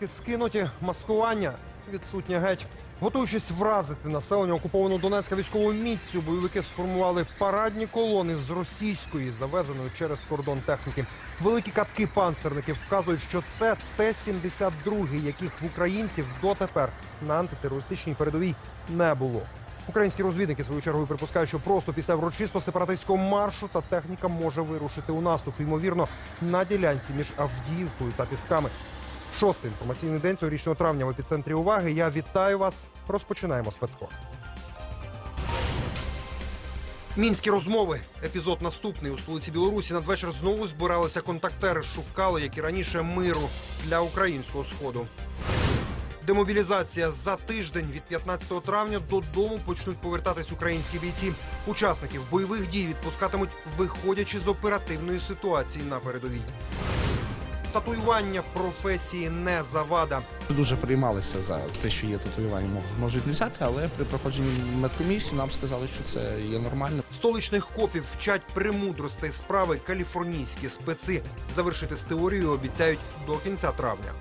Маски скинуті, маскування відсутнє геть. Готуючись вразити населення окупованого Донецька військовою міцю, бойовики сформували парадні колони з російської, завезеної через кордон техніки. Великі катки панцерників вказують, що це Т-72, яких в українців дотепер на антитерористичній передовій не було. Українські розвідники свою чергою припускають, що просто після урочисто сепаратистського маршу та техніка може вирушити у наступ, ймовірно, на ділянці між Авдіївкою та Пісками. Шостий інформаційний день цьогорічного травня в епіцентрі уваги. Я вітаю вас. Розпочинаємо спецкор. Мінські розмови. Епізод наступний у столиці Білорусі. Надвечір знову збиралися контактери, шукали, як і раніше, миру для українського сходу. Демобілізація за тиждень від 15 травня додому почнуть повертатись українські бійці. Учасників бойових дій відпускатимуть, виходячи з оперативної ситуації на передовій. Татуювання професії не завада. Дуже приймалися за те, що є татуювання, мож- можуть не взяти, але при проходженні медкомісії нам сказали, що це є нормально. Столичних копів вчать премудростей справи каліфорнійські специ. Завершити з теорією обіцяють до кінця травня.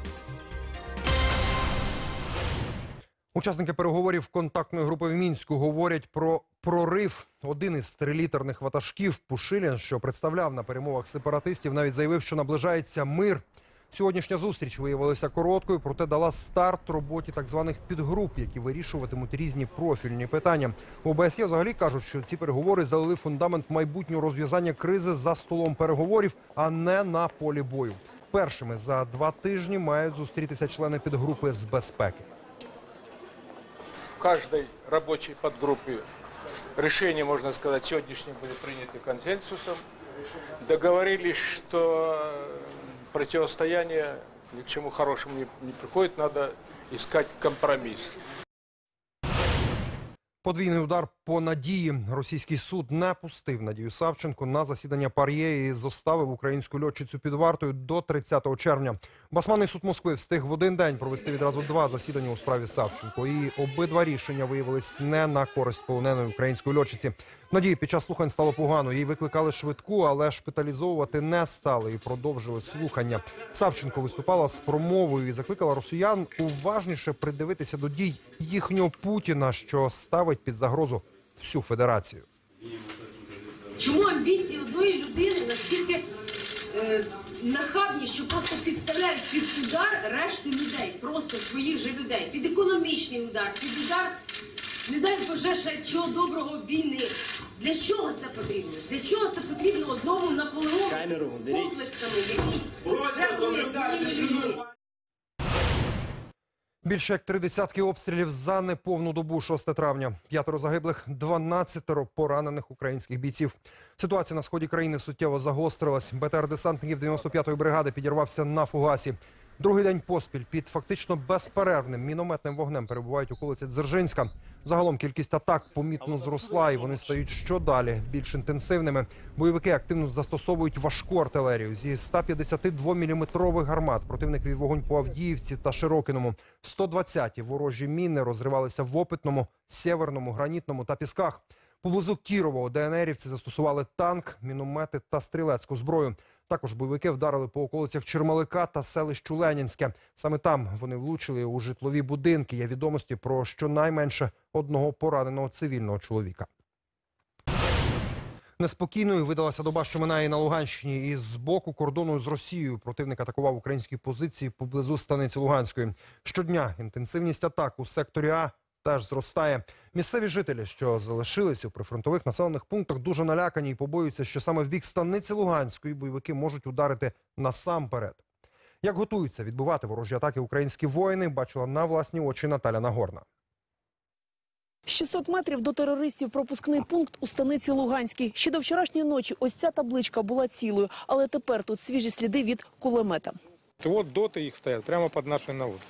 Учасники переговорів контактної групи в мінську говорять про прорив. Один із трилітерних ватажків Пушилін, що представляв на перемовах сепаратистів, навіть заявив, що наближається мир. Сьогоднішня зустріч виявилася короткою, проте дала старт роботі так званих підгруп, які вирішуватимуть різні профільні питання. У ОБСЄ взагалі кажуть, що ці переговори залили фундамент майбутнього розв'язання кризи за столом переговорів, а не на полі бою. Першими за два тижні мають зустрітися члени підгрупи з безпеки. В каждой рабочей подгруппе решения, можно сказать, сегодняшние были приняты консенсусом. Договорились, что противостояние ни к чему хорошему не, не приходит, надо искать компромисс. Подвійний удар по надії. Російський суд не пустив Надію Савченко на засідання пар'є і зоставив українську льотчицю під вартою до 30 червня. Басманний суд Москви встиг в один день провести відразу два засідання у справі Савченко. І обидва рішення виявились не на користь полоненої української льотчиці. Надії під час слухань стало погано. Їй викликали швидку, але шпиталізовувати не стали і продовжили слухання. Савченко виступала з промовою і закликала росіян уважніше придивитися до дій їхнього Путіна, що ставить під загрозу всю федерацію. Чому амбіції одної людини настільки е, нахабні, що просто підставляють під удар решту людей, просто своїх же людей, під економічний удар, під удар, не дай Боже, ще чого доброго війни. Для чого це потрібно? Для чого це потрібно одному Наполеону з комплексами, який жертвує своїми людьми? Більше як три десятки обстрілів за неповну добу 6 травня. П'ятеро загиблих, 12 поранених українських бійців. Ситуація на сході країни суттєво загострилась. БТР десантників 95-ї бригади підірвався на фугасі. Другий день поспіль під фактично безперервним мінометним вогнем перебувають околиці Дзержинська. Загалом кількість атак помітно зросла, і вони стають щодалі більш інтенсивними. Бойовики активно застосовують важку артилерію зі 152-мм гармат. Противник вів вогонь по Авдіївці та Широкиному. 120-ті ворожі міни розривалися в Опитному, Сєверному, Гранітному та Пісках. Поблизу Кірова ДНРівці застосували танк, міномети та стрілецьку зброю. Також бойовики вдарили по околицях Чермалика та селищу Ленінське. Саме там вони влучили у житлові будинки. Є відомості про щонайменше одного пораненого цивільного чоловіка. Неспокійною видалася доба, що минає на Луганщині. І з боку кордону з Росією противник атакував українські позиції поблизу станиці Луганської. Щодня інтенсивність атак у секторі А теж зростає. Місцеві жителі, що залишилися в прифронтових населених пунктах, дуже налякані і побоюються, що саме в бік станиці Луганської бойовики можуть ударити насамперед. Як готуються відбивати ворожі атаки українські воїни, бачила на власні очі Наталя Нагорна. 600 метрів до терористів пропускний пункт у станиці Луганській. Ще до вчорашньої ночі ось ця табличка була цілою, але тепер тут свіжі сліди від кулемета. Вот доты их стоят прямо под нашей наводкой.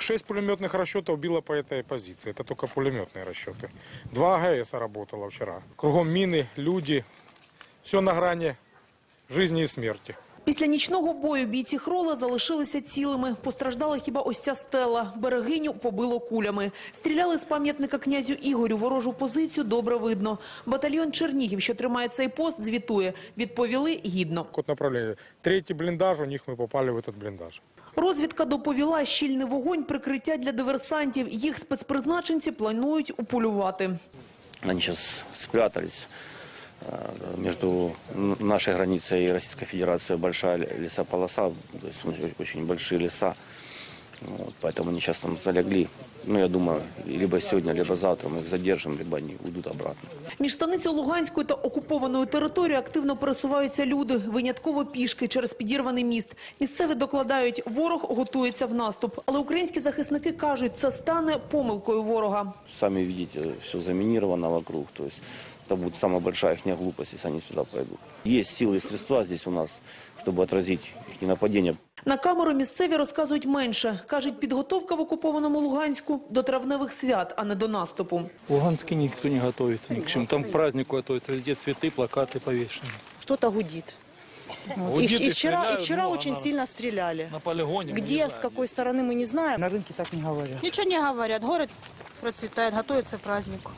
Шесть пулеметных расчетов било по этой позиции. Это только пулеметные расчеты. Два АГС работало вчера. Кругом мины, люди. Все на грани жизни и смерти. Після нічного бою бійці Хрола залишилися цілими. Постраждала хіба ось ця стела. Берегиню побило кулями. Стріляли з пам'ятника князю Ігорю. Ворожу позицію добре видно. Батальйон Чернігів, що тримає цей пост, звітує. Відповіли гідно. Код направления. Третий блиндаж, у них мы попали в этот блиндаж. Розвідка доповіла, щільний вогонь – прикриття для диверсантів. Їх спецпризначенці планують уполювати. Вони зараз спрятались. між Между границею и Российской Федерацией большая лесополоса, то есть очень- очень большие леса. Вот, поэтому они сейчас там залегли. Ну, я думаю, либо сегодня, либо завтра мы их задержим, либо они уйдут обратно. Між станицею Луганською та окупованою територією активно пересуваються люди, винятково пішки через підірваний міст. Місцеві докладають, ворог готується в наступ. Але українські захисники кажуть, це стане помилкою ворога. Сами видите, все заминировано вокруг. То есть это будет самая большая их глупость, если они сюда пойдут. Есть силы и средства здесь у нас, чтобы отразить их нападение. На камеру місцеві розказують менше. Кажуть, підготовка в окупованому Луганську до травневих свят, а не до наступу. В Луганске никто не готовится ни к чему. Там к празднику готовится, везде цветы, плакаты повешены. Что-то гудит. Вот. Гудит и, и и вчера, и стреляют, вчера ну, очень она- сильно стреляли. На полигоне. мы не Где, знаем. с какой стороны мы не знаем. На рынке так не говорят. Ничего не говорят. Город процветает, готовится к празднику.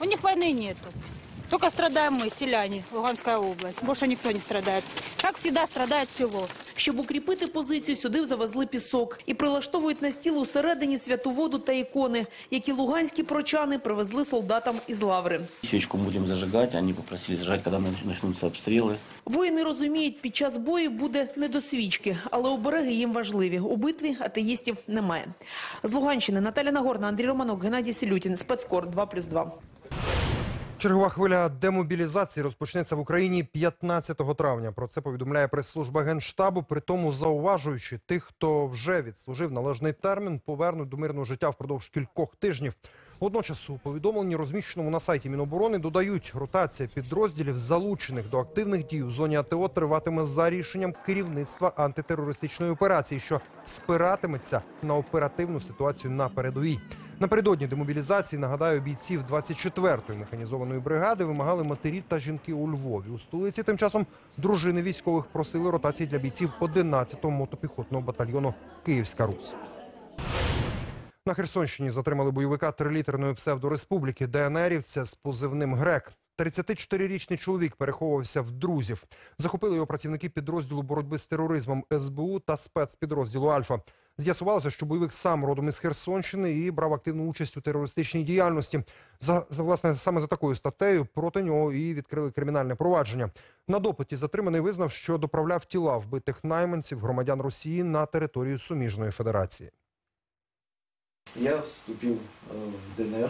У них войны нету. Только страдаем мы, селяне, Луганская область. Больше никто не страдает. Как всегда страдает село. Щоб укріпити позицію, сюди завезли пісок і прилаштовують на стіл усередині святу воду та ікони, які луганські прочани привезли солдатам із лаври. Свечку будем зажигать. Они попросили зажигать, когда нач- начнутся обстрелы. Воїни розуміють, під час бою буде не до свічки, але обереги їм важливі. У битві атеїстів немає. З Луганщини Наталя Нагорна, Андрій Романок, Геннадій Селютін. Спецкор 2+,2. Чергова хвиля демобілізації розпочнеться в Україні 15 травня. Про це повідомляє прес-служба Генштабу. При тому зауважуючи тих, хто вже відслужив належний термін, повернуть до мирного життя впродовж кількох тижнів. Водночас у повідомленні, розміщеному на сайті Міноборони, додають, ротація підрозділів, залучених до активних дій у зоні АТО, триватиме за рішенням керівництва антитерористичної операції, що спиратиметься на оперативну ситуацію на передовій. Напередодні демобілізації, нагадаю, бійців 24-ї механізованої бригади вимагали матері та жінки у Львові. У столиці тим часом дружини військових просили ротації для бійців 11-го мотопіхотного батальйону Київська Русь. На Херсонщині затримали бойовика трилітерної псевдореспубліки ДНРівця з позивним Грек. 34-річний чоловік переховувався в друзів. Захопили його працівники підрозділу боротьби з тероризмом СБУ та спецпідрозділу Альфа. З'ясувалося, що бойовик сам родом із Херсонщини і брав активну участь у терористичній діяльності. За, за власне саме за такою статтею проти нього і відкрили кримінальне провадження. На допиті затриманий визнав, що доправляв тіла вбитих найманців громадян Росії на територію суміжної федерації. Я вступил э, в ДНР,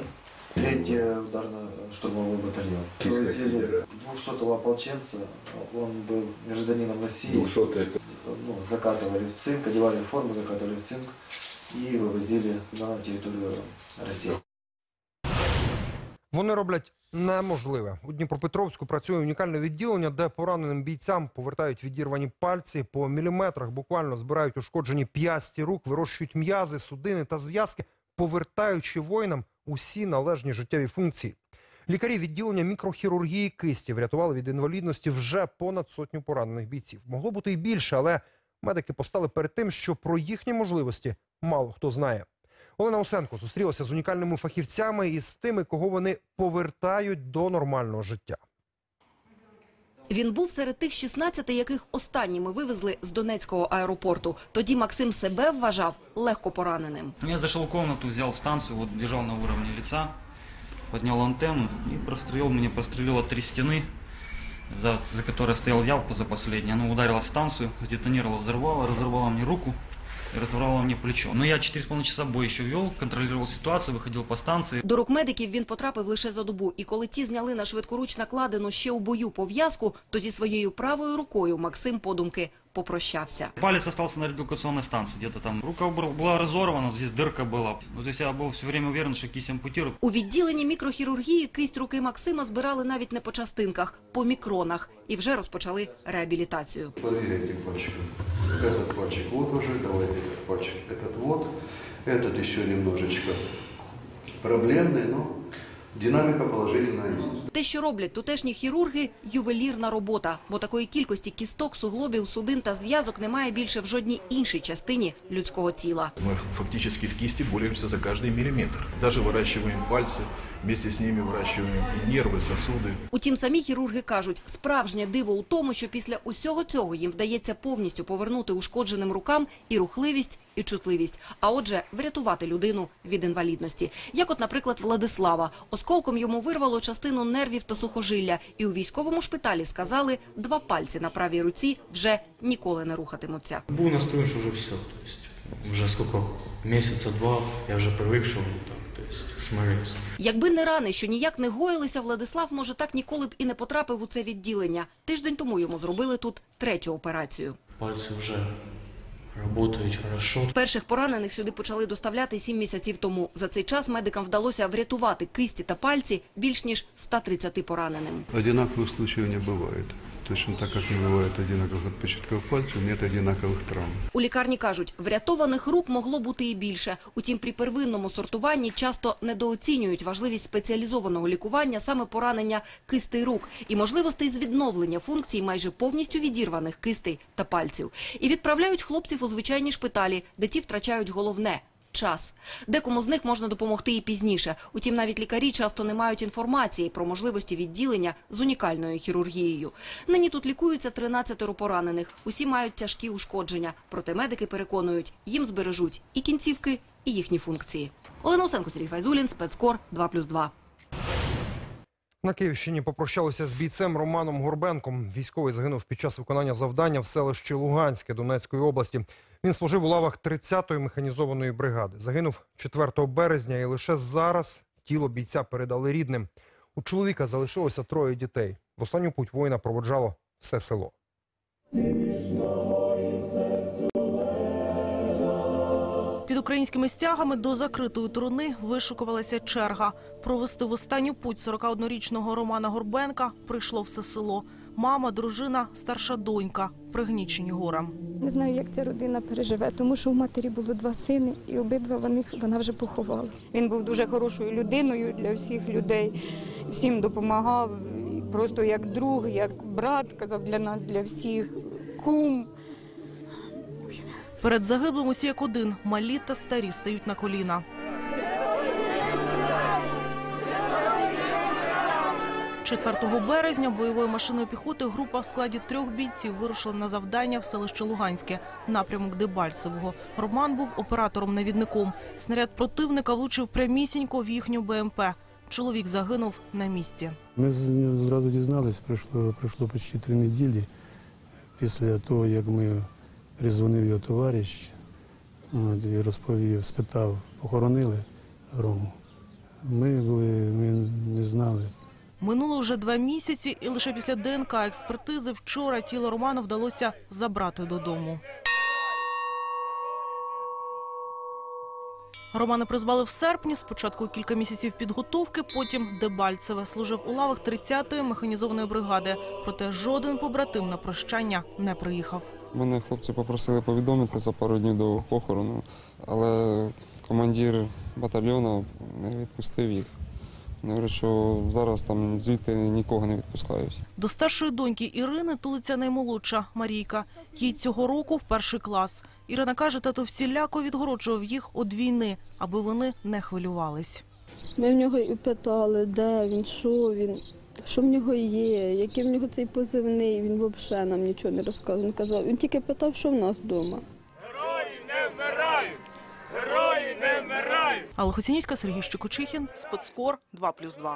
третий ударно-штурмовой батальон. Возили 200-го ополченца, он был гражданином России. 200 ну, закатывали в цинк, одевали форму, закатывали в цинк и вывозили на территорию России. Вони роблять неможливе. У Дніпропетровську працює унікальне відділення, де пораненим бійцям повертають відірвані пальці по міліметрах, буквально збирають ушкоджені п'ясті рук, вирощують м'язи, судини та зв'язки, повертаючи воїнам усі належні життєві функції. Лікарі відділення мікрохірургії кисті врятували від інвалідності вже понад сотню поранених бійців. Могло бути і більше, але медики постали перед тим, що про їхні можливості мало хто знає. Олена Усенко зустрілася з унікальними фахівцями і з тими, кого вони повертають до нормального життя. Він був серед тих 16, яких останніми вивезли з Донецького аеропорту. Тоді Максим себе вважав легко пораненим. Я зашел в комнату, взял станцию, вот лежал на уровне лица, поднял антенну и прострелил, мне прострелило три стены, за, за которой стоял явку за последней. Оно ударило в станцию, сдетонировало, взорвало, разорвало мне руку и разорвало мне плечо. Но я 4,5 часа бой еще вел, контролировал ситуацию, выходил по станции. До рук медиків він потрапив лише за добу. І коли ті зняли на швидкоруч накладену ще у бою пов'язку, то зі своєю правою рукою Максим подумки попрощався. Палец остался на редукационной станции, где-то там. Рука убр- была разорвана, здесь дырка была. Вот здесь я был все время уверен, что кисть ампутирую. У відділенні мікрохірургії кисть руки Максима збирали навіть не по частинках, по мікронах. І вже розпочали реабілітацію. Подвигайте пальчиком. Этот пальчик вот уже, давайте этот пальчик, этот вот. Этот еще немножечко проблемный, но Динамика положительная есть. Те, що роблять тутешні хірурги – ювелірна робота, бо такої кількості кісток, суглобів, судин та зв'язок немає більше в жодній іншій частині людського тіла. Мы фактически в кисти боремся за каждый миллиметр. Даже выращиваем пальцы, вместе с ними выращиваем и нервы, сосуды. Утім, самі хірурги кажуть, справжнє диво у тому, що після усього цього їм вдається повністю повернути ушкодженим рукам і рухливість, і чутливість, а отже, врятувати людину від інвалідності. Як от, наприклад, Владислава. Осколком йому вирвало частину нервів та сухожилля, і у військовому шпиталі сказали, два пальці на правій руці вже ніколи не рухатимуться. Був настроєн, що вже все. То есть, вже скільки, місяця два, я вже привик, що так, есть, смирився. Якби не рани, що ніяк не гоїлися, Владислав, може, так ніколи б і не потрапив у це відділення. Тиждень тому йому зробили тут третю операцію. Пальці вже працюють хорошо. Перших поранених сюди почали доставляти сім місяців тому. За цей час медикам вдалося врятувати кисті та пальці більш ніж 130 пораненим. Одинаковых случаев не бывает. Точно так, как не бывает одинаковых отпечатков пальцев, нет одинаковых травм. У лікарні кажуть, врятованих рук могло бути і більше. Утім, при первинному сортуванні часто недооцінюють важливість спеціалізованого лікування саме поранення кистей рук і можливостей з відновлення функцій майже повністю відірваних кистей та пальців. І відправляють хлопців у звичайні шпиталі, де ті втрачають головне – час. Декому з них можна допомогти і пізніше. Утім, навіть лікарі часто не мають інформації про можливості відділення з унікальною хірургією. Нині тут лікуються 13 поранених. Усі мають тяжкі ушкодження. Проте медики переконують, їм збережуть і кінцівки, і їхні функції. Олена Осенко, Сергій Файзулін, спецкор 2+,2. На Київщині попрощалися з бійцем Романом Горбенком. Військовий загинув під час виконання завдання в селищі Луганське Донецької області. Він служив у лавах 30-ї механізованої бригади. Загинув 4 березня і лише зараз тіло бійця передали рідним. У чоловіка залишилося троє дітей. В останню путь воїна проводжало все село. Під українськими стягами до закритої труни вишукувалася черга. Провести в останню путь 41-річного Романа Горбенка прийшло все село. Мама, дружина, старша донька, пригнічені горем. Не знаю, як ця родина переживе, тому що у матері було два сини, і обидва вони, вона вже поховала. Він був дуже хорошою людиною для всіх людей, всім допомагав, просто як друг, як брат, казав для нас, для всіх, кум. Перед загиблим усі як один, малі та старі стають на коліна. Четвертого березня бойовою машиною піхоти група в складі трьох бійців вирушила на завдання в селище Луганське, напрямок Дебальцевого. Роман був оператором-навідником. Снаряд противника влучив прямісінько в їхню БМП. Чоловік загинув на місці. Ми зразу дізнались, пройшло, пройшло почти три неділі після того, як ми призвонив його товариш і розповів, спитав, похоронили Рому. Ми були, ми не знали. Минуло вже два місяці, і лише після ДНК експертизи вчора тіло Романа вдалося забрати додому. Романа призвали в серпні, спочатку кілька місяців підготовки, потім Дебальцеве. Служив у лавах 30-ї механізованої бригади. Проте жоден побратим на прощання не приїхав. Мене хлопці попросили повідомити за пару днів до похорону, але командир батальйону не відпустив їх. Говорять, що зараз там звідти нікого не відпускають. До старшої доньки Ірини тулиться наймолодша Марійка. Їй цього року в перший клас. Ірина каже, тато всіляко відгороджував їх від війни, аби вони не хвилювались. Ми в нього і питали, де він, що він, що в нього є, який в нього цей позивний. Він взагалі нам нічого не розказував. Він казав, він тільки питав, що в нас вдома. Алла Хоцінівська, Сергій Щукочихін, Спецкор 2+,2.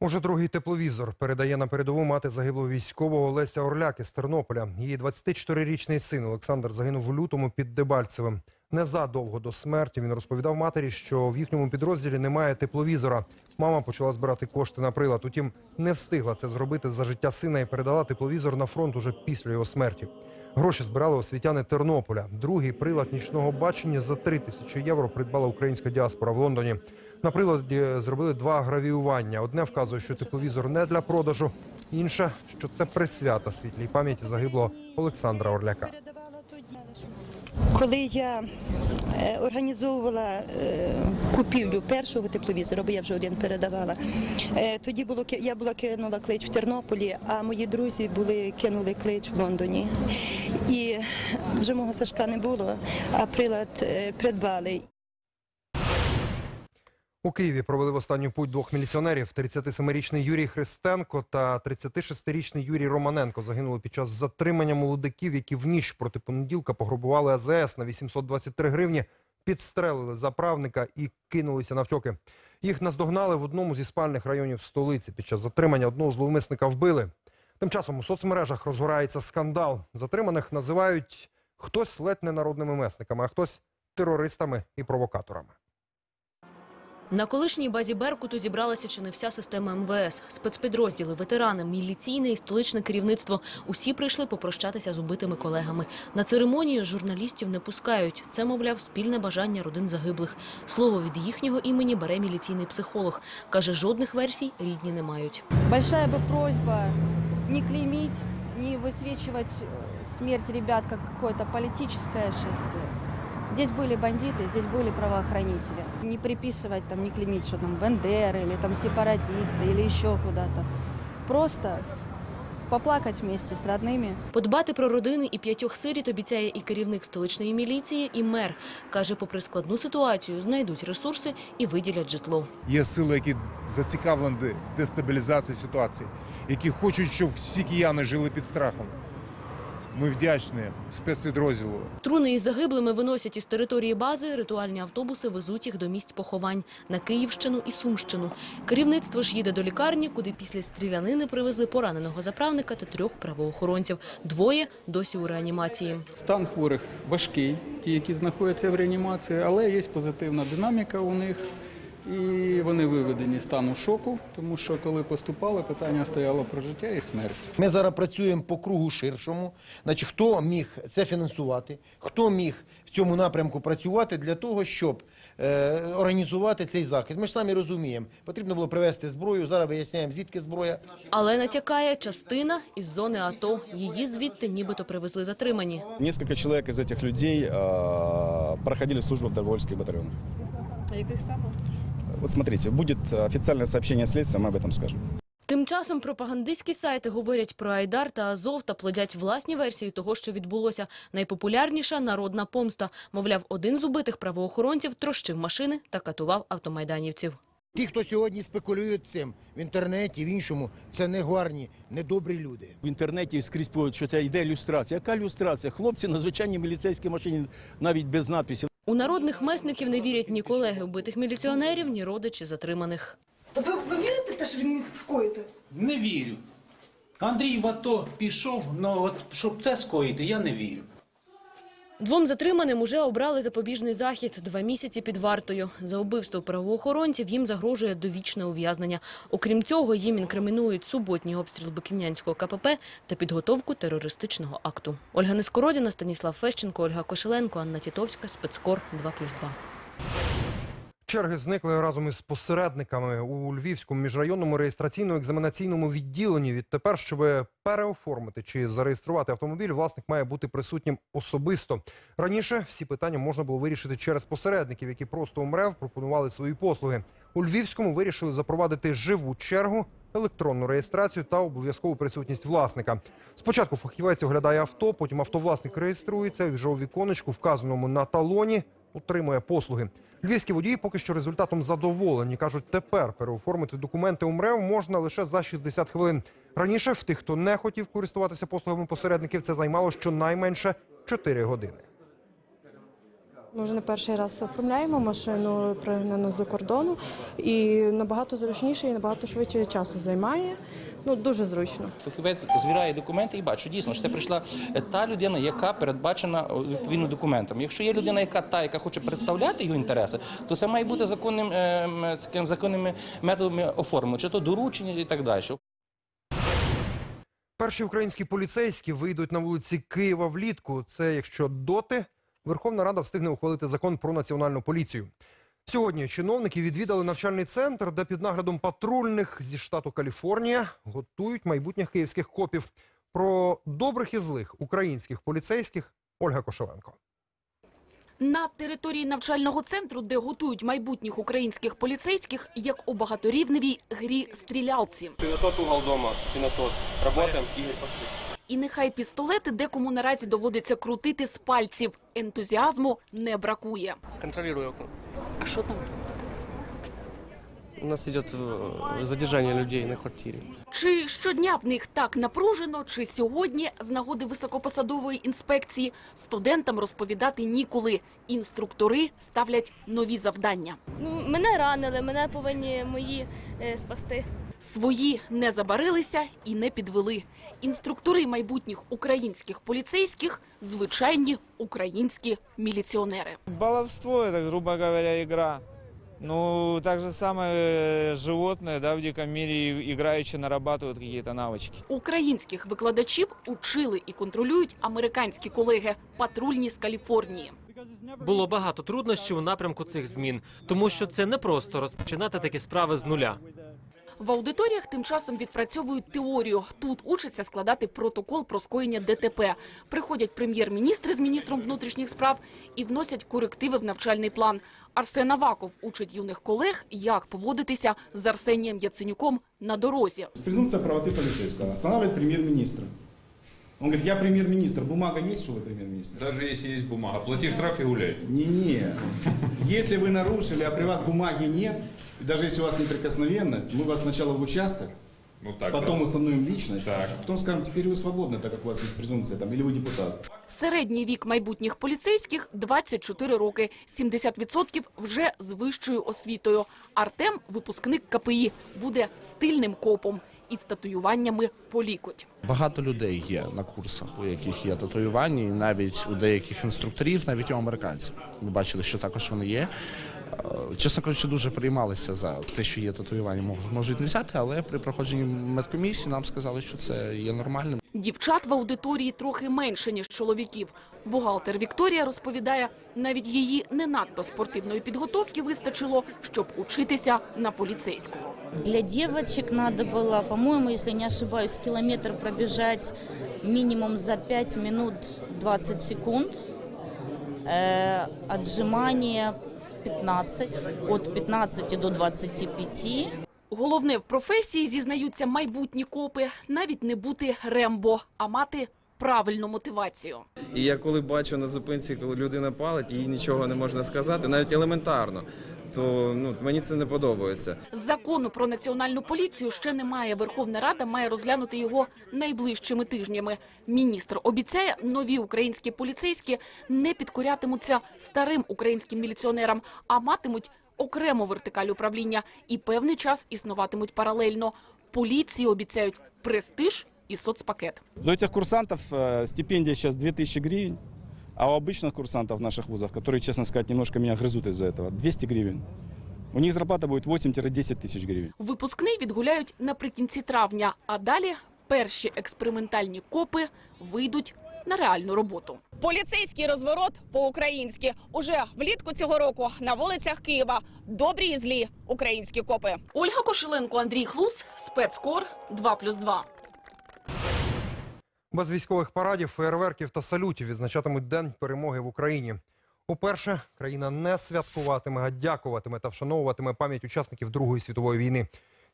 Уже другий тепловізор передає на передову мати загиблого військового Леся Орляк із Тернополя. Її 24-річний син Олександр загинув у лютому під Дебальцевим. Незадовго до смерті він розповідав матері, що в їхньому підрозділі немає тепловізора. Мама почала збирати кошти на прилад. Утім, не встигла це зробити за життя сина і передала тепловізор на фронт уже після його смерті. Гроші збирали освітяни Тернополя. Другий прилад нічного бачення за 3 тисячі євро придбала українська діаспора в Лондоні. На приладі зробили два гравіювання. Одне вказує, що тепловізор не для продажу, інше, що це присвята світлій пам'яті загиблого Олександра Орляка. Коли я Організовувала е, купівлю першого тепловізора, бо я вже один передавала. Е, Тоді було я була кинула клич в Тернополі, а мої друзі були кинули клич в Лондоні. І вже мого Сашка не було, а прилад е, придбали. У Києві провели в останню путь двох міліціонерів. 37-річний Юрій Христенко та 36-річний Юрій Романенко загинули під час затримання молодиків, які в ніч проти понеділка пограбували АЗС на 823 гривні, підстрелили заправника і кинулися навтьоки. Їх наздогнали в одному зі спальних районів столиці. Під час затримання одного зловмисника вбили. Тим часом у соцмережах розгорається скандал. Затриманих називають хтось ледь не народними месниками, а хтось терористами і провокаторами. На колишній базі Беркуту зібралася чи не вся система МВС. Спецпідрозділи, ветерани, міліційне і столичне керівництво. Усі прийшли попрощатися з убитими колегами. На церемонію журналістів не пускають. Це, мовляв, спільне бажання родин загиблих. Слово від їхнього імені бере міліційний психолог. Каже, жодних версій рідні не мають. Большая бы просьба не клеймить, не высвечивать э, смерть ребят как какое-то политическое шествие. Здесь были бандиты, здесь были правоохранители. Не приписывать, там, не клеймить, что там Бендеры или там сепаратисты или еще куда-то. Просто поплакать вместе с родными. Подбати про родини і п'ятьох сиріт обіцяє і керівник столичної міліції, і мер. Каже, попри складну ситуацію, знайдуть ресурси і виділять житло. Є сили, які зацікавлені в дестабілізації ситуації, які хочуть, щоб всі кияни жили під страхом. Ми вдячні спецпідрозділу. Труни із загиблими виносять із території бази, ритуальні автобуси везуть їх до місць поховань на Київщину і Сумщину. Керівництво ж їде до лікарні, куди після стрілянини привезли пораненого заправника та трьох правоохоронців. Двоє досі у реанімації. Стан хворих важкий, ті, які знаходяться в реанімації, але є позитивна динаміка у них. І вони виведені з стану шоку, тому що коли поступали, питання стояло про життя і смерть. Ми зараз працюємо по кругу ширшому. Значить, хто міг це фінансувати, хто міг в цьому напрямку працювати для того, щоб е, організувати цей захід. Ми ж самі розуміємо, потрібно було привезти зброю. Зараз виясняємо, звідки зброя. Але натякає частина із зони АТО. Її звідти нібито привезли затримані. Несколько человек из этих людей э, проходили службу в добровольских батальонах. А яких саме? Вот смотрите, будет официальное сообщение следствия, мы об этом скажем. Тим часом пропагандистські сайти говорять про Айдар та Азов та плодять власні версії того, що відбулося. Найпопулярніша – народна помста. Мовляв, один з убитих правоохоронців трощив машини та катував автомайданівців. Ті, хто сьогодні спекулюють цим в інтернеті, в іншому, це не гарні, не добрі люди. В інтернеті скрізь пишуть, що це йде люстрація. Яка люстрація? Хлопці на звичайній міліцейській машині, навіть без надписів. У народних месників не вірять ні колеги вбитих міліціонерів, ні родичі затриманих. Та ви, ви вірите в те, що він міг скоїти? Не вірю. Андрій в АТО пішов, але от щоб це скоїти, я не вірю. Двом затриманим уже обрали запобіжний захід – два місяці під вартою. За убивство правоохоронців їм загрожує довічне ув'язнення. Окрім цього, їм інкримінують суботній обстріл Биківнянського КПП та підготовку терористичного акту. Ольга Нескородіна, Станіслав Фещенко, Ольга Кошеленко, Анна Тітовська, Спецкор 2+,2. Черги зникли разом із посередниками у Львівському міжрайонному реєстраційно-екзаменаційному відділенні. Відтепер, щоб переоформити чи зареєструвати автомобіль, власник має бути присутнім особисто. Раніше всі питання можна було вирішити через посередників, які просто у МРЕВ пропонували свої послуги. У Львівському вирішили запровадити живу чергу, електронну реєстрацію та обов'язкову присутність власника. Спочатку фахівець оглядає авто, потім автовласник реєструється, вже у віконечку, вказаному на талоні, отримує послуги. Львівські водії поки що результатом задоволені. Кажуть, тепер переоформити документи у МРЕВ можна лише за 60 хвилин. Раніше в тих, хто не хотів користуватися послугами посередників, це займало щонайменше 4 години. Ми вже не перший раз оформляємо машину пригнано з кордону і набагато зручніше і набагато швидше часу займає. Ну дуже зручно. Фахівець звіряє документи і бачить, дійсно, що це прийшла та людина, яка передбачена відповідно документом. Якщо є людина, яка та, яка хоче представляти його інтереси, то це має бути законним е, таким законними методами оформлено, чи то доручення і так далі. Перші українські поліцейські вийдуть на вулиці Києва влітку. Це якщо доти Верховна Рада встигне ухвалити закон про національну поліцію. Сьогодні чиновники відвідали навчальний центр, де під наглядом патрульних зі штату Каліфорнія готують майбутніх київських копів. Про добрих і злих українських поліцейських Ольга Кошеленко. На території навчального центру, де готують майбутніх українських поліцейських, як у багаторівневій грі стрілялці. Ты на тот угол дома, ты на тот. Работаем, Игорь, пошли. І нехай пістолети декому наразі доводиться крутити з пальців. Ентузіазму не бракує. Контролируй окна. А що там? У нас идет э, задержание людей на квартире. Чи щодня в них так напружено, чи сьогодні з нагоди високопосадової інспекції студентам розповідати ніколи. Інструктори ставлять нові завдання. Ну, мене ранили, мене повинні мої е, спасти. Свої не забарилися і не підвели. Інструктори майбутніх українських поліцейських – звичайні українські міліціонери. Баловство – это, грубо говоря, игра. Ну, так же самое э, животные, да, в диком мире и- играючи нарабатывают какие-то навычки. Українських викладачів учили і контролюють американські колеги патрульні з Каліфорнії. Було багато труднощів у напрямку цих змін, тому що це не просто розпочинати такі справи з нуля. В аудиторіях тим часом відпрацьовують теорію. Тут учаться складати протокол про скоєння ДТП. Приходять прем'єр-міністри з міністром внутрішніх справ і вносять корективи в навчальний план. Арсен Аваков учить юних колег, як поводитися з Арсенієм Яценюком на дорозі. Презумпція правоти поліцейського останавливает премьер-министра. Он говорит, я премьер-министр, бумага есть, что вы премьер-министр? Даже если есть бумага, плати штраф и гуляй. Не-не. Если вы нарушили, а при вас бумаги нет, и даже если у вас неприкосновенность, мы вас сначала в участок, Ну так. потом да. установим личность, а потом скажем, теперь вы свободны, так как у вас есть презумпция, там, или вы депутат. Середній вік майбутніх поліцейських – 24 роки. 70% вже з вищою освітою. Артем – випускник КПІ, буде стильним копом із татуюваннями по лікоть. Багато людей є на курсах, у яких є татуювання, і навіть у деяких інструкторів, навіть у американців. Ми бачили, що також вони є. Чесно кажучи, дуже приймалися за те, що є татуювання, мож- можуть не взяти, але при проходженні медкомісії нам сказали, що це є нормальним. Дівчат в аудиторії трохи менше, ніж чоловіків. Бухгалтер Вікторія розповідає, навіть її не надто спортивної підготовки вистачило, щоб учитися на поліцейського. Для девочек надо было, по-моему, если не ошибаюсь, километр пробежать минимум за 5 минут 20 секунд. Э, отжимания 15, от 15 до 25. Головне в професії, зізнаються майбутні копи, навіть не бути рембо, а мати правильну мотивацію. І я коли бачу на зупинці, коли людина палить, їй нічого не можна сказати, навіть елементарно, то ну, мені це не подобається. Закону про національну поліцію ще немає. Верховна Рада має розглянути його найближчими тижнями. Міністр обіцяє, нові українські поліцейські не підкорятимуться старим українським міліціонерам, а матимуть окрему вертикаль управління і певний час існуватимуть паралельно. Поліції обіцяють престиж і соцпакет. До этих курсантов э, стипендия сейчас 2000 гривен, а у обычных курсантов наших вузов, которые, честно сказать, немножко меня грызут из-за этого, 200 гривен. У них зарплата будет 8-10 тысяч гривен. Випускний відгуляють наприкінці травня, а далі перші експериментальні копи вийдуть на реальну роботу. Поліцейський розворот по-українськи уже влітку цього року на вулицях Києва. Добрі і злі українські копи. Ольга Кошеленко, Андрій Хлус, спецкор 2+,2. Без військових парадів, фейерверків та салютів відзначатимуть День перемоги в Україні. Уперше країна не святкуватиме, а дякуватиме та вшановуватиме пам'ять учасників Другої світової війни.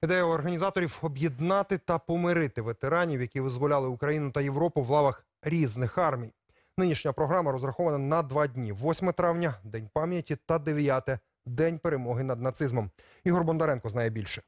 Ідея організаторів об'єднати та помирити ветеранів, які визволяли Україну та Європу в лавах різних армій. Нинішня програма розрахована на два дні: 8 травня День пам'яті та 9 День перемоги над нацизмом. Ігор Бондаренко знає більше.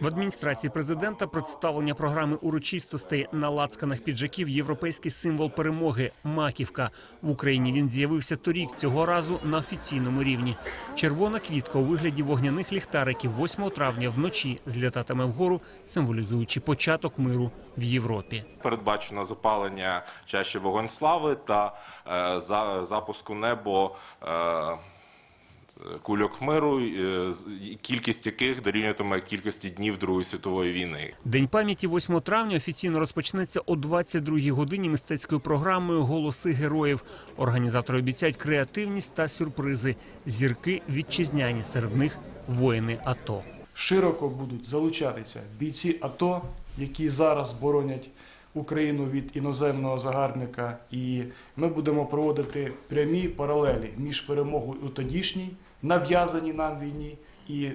В адміністрації президента представлення програми урочистостей на лацканах піджаків європейський символ перемоги маківка в Україні. Він з'явився торік цього разу на офіційному рівні. Червона квітка у вигляді вогняних ліхтариків 8 травня вночі злітатиме вгору, символізуючи початок миру в Європі. Передбачено запалення чаші вогонь слави та е, за, запуску небо е, кульок миру, е, з- кількість яких дорівнюватиме кількості днів Другої світової війни. День пам'яті 8 травня офіційно розпочнеться о 22-й годині мистецькою програмою Голоси героїв. Організатори обіцяють креативність та сюрпризи. Зірки вітчизняні, серед них воїни АТО. широко будуть залучатися бійці АТО, які зараз боронять Україну від іноземного загарбника, і ми будемо проводити прямі паралелі між перемогою у тодішній нав'язаній нам війні і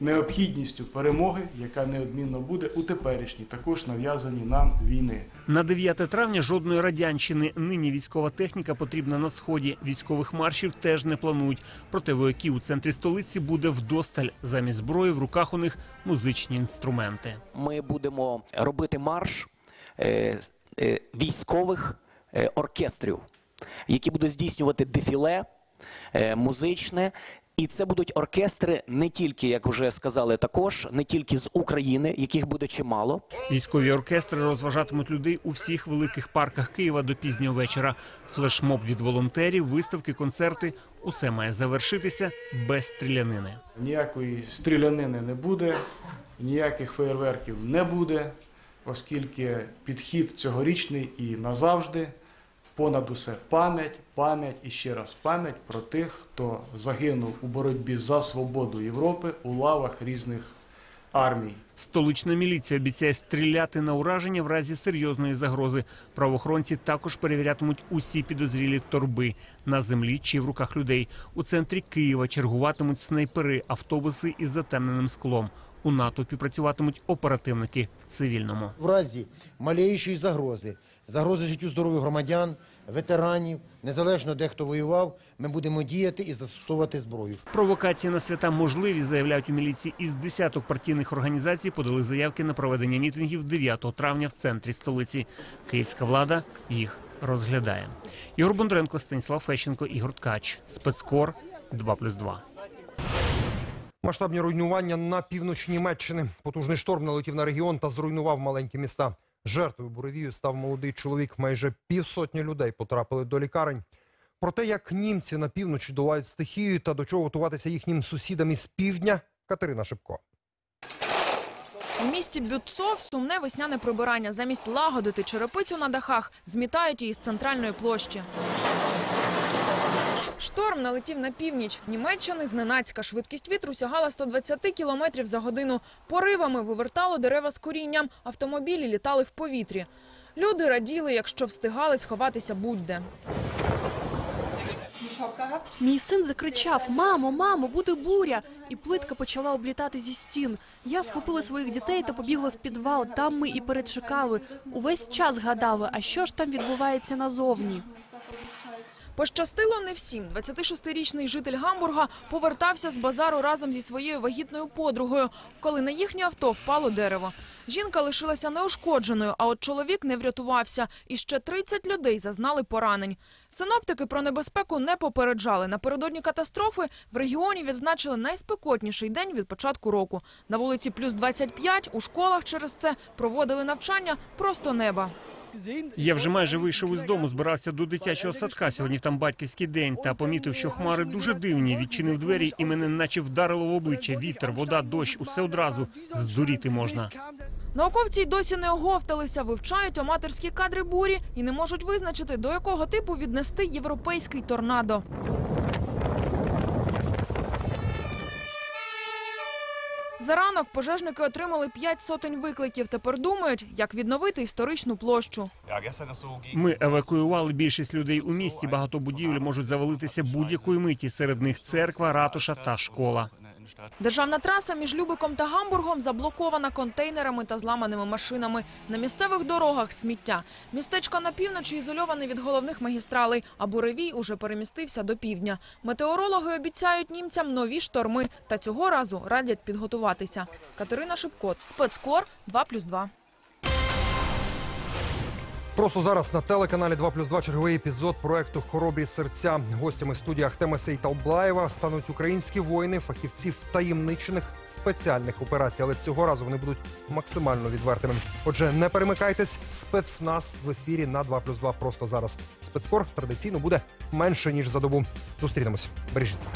необхідністю перемоги, яка неодмінно буде у теперішній, також нав'язаній нам війни. На 9 травня жодної радянщини. Нині військова техніка потрібна на сході. Військових маршів теж не планують. Проте вояків у центрі столиці буде вдосталь. Замість зброї в руках у них музичні інструменти. Ми будемо робити марш е, е, військових е, оркестрів, які будуть здійснювати дефіле музичне. І це будуть оркестри не тільки, як вже сказали, також не тільки з України, яких буде чимало. Військові оркестри розважатимуть людей у всіх великих парках Києва до пізнього вечора. Флешмоб від волонтерів, виставки, концерти – усе має завершитися без стрілянини. Ніякої стрілянини не буде, ніяких феєрверків не буде, оскільки підхід цьогорічний і назавжди понад усе пам'ять, пам'ять і ще раз пам'ять про тих, хто загинув у боротьбі за свободу Європи у лавах різних армій. Столична міліція обіцяє стріляти на ураження в разі серйозної загрози. Правоохоронці також перевірятимуть усі підозрілі торби на землі чи в руках людей. У центрі Києва чергуватимуть снайпери, автобуси із затемненим склом. У натовпі працюватимуть оперативники в цивільному. В разі маліючої загрози, загрози життю здоров'ю громадян, ветеранів, незалежно де хто воював, ми будемо діяти і застосовувати зброю. Провокації на свята можливі, заявляють у міліції. Із десяток партійних організацій подали заявки на проведення мітингів 9 травня в центрі столиці. Київська влада їх розглядає. Ігор Бондренко, Станіслав Фещенко, Ігор Ткач. Спецкор 2+,2. Масштабні руйнування на півночі Німеччини. Потужний шторм налетів на регіон та зруйнував маленькі міста. Жертвою буревію став молодий чоловік. Майже півсотні людей потрапили до лікарень. Про те, як німці на півночі долають стихію та до чого готуватися їхнім сусідам із півдня, Катерина Шипко. У місті Бютцов сумне весняне прибирання. Замість лагодити черепицю на дахах, змітають її з центральної площі. Шторм налетів на північ Німеччини зненацька. Швидкість вітру сягала 120 кілометрів за годину. Поривами вивертало дерева з корінням. Автомобілі літали в повітрі. Люди раділи, якщо встигали сховатися будь-де. Мій син закричав: Мамо, мамо, буде буря! І плитка почала облітати зі стін. Я схопила своїх дітей та побігла в підвал. Там ми і перечекали. Увесь час гадали, а що ж там відбувається назовні. Пощастило не всім. 26-річний житель Гамбурга повертався з базару разом зі своєю вагітною подругою, коли на їхнє авто впало дерево. Жінка лишилася неушкодженою, а от чоловік не врятувався. І ще 30 людей зазнали поранень. Синоптики про небезпеку не попереджали. Напередодні катастрофи в регіоні відзначили найспекотніший день від початку року. На вулиці плюс 25, у школах через це проводили навчання просто неба. Я вже майже вийшов із дому, збирався до дитячого садка. Сьогодні там батьківський день. Та помітив, що хмари дуже дивні. Відчинив двері і мене наче вдарило в обличчя. Вітер, вода, дощ, усе одразу. Здуріти можна. Науковці й досі не оговталися, вивчають аматорські кадри бурі і не можуть визначити, до якого типу віднести європейський торнадо. За ранок пожежники отримали п'ять сотень викликів. Тепер думають, як відновити історичну площу. Ми евакуювали більшість людей у місті. Багато будівель можуть завалитися будь-якої миті. Серед них церква, ратуша та школа. Державна траса між Любиком та Гамбургом заблокована контейнерами та зламаними машинами. На місцевих дорогах сміття. Містечко на півночі ізольоване від головних магістралей, а буревій уже перемістився до півдня. Метеорологи обіцяють німцям нові шторми та цього разу радять підготуватися. Катерина Шипкот, спецкор 2+,2. Просто зараз на телеканалі 2 плюс 2 черговий епізод проекту Хоробрі серця. Гостями студії Ахтема Сейталблаєва стануть українські воїни, фахівці втаємничених спеціальних операцій. Але цього разу вони будуть максимально відвертими. Отже, не перемикайтесь. Спецназ в ефірі на 2 плюс 2 просто зараз. Спецкор традиційно буде менше ніж за добу. Зустрінемось. Бережіться.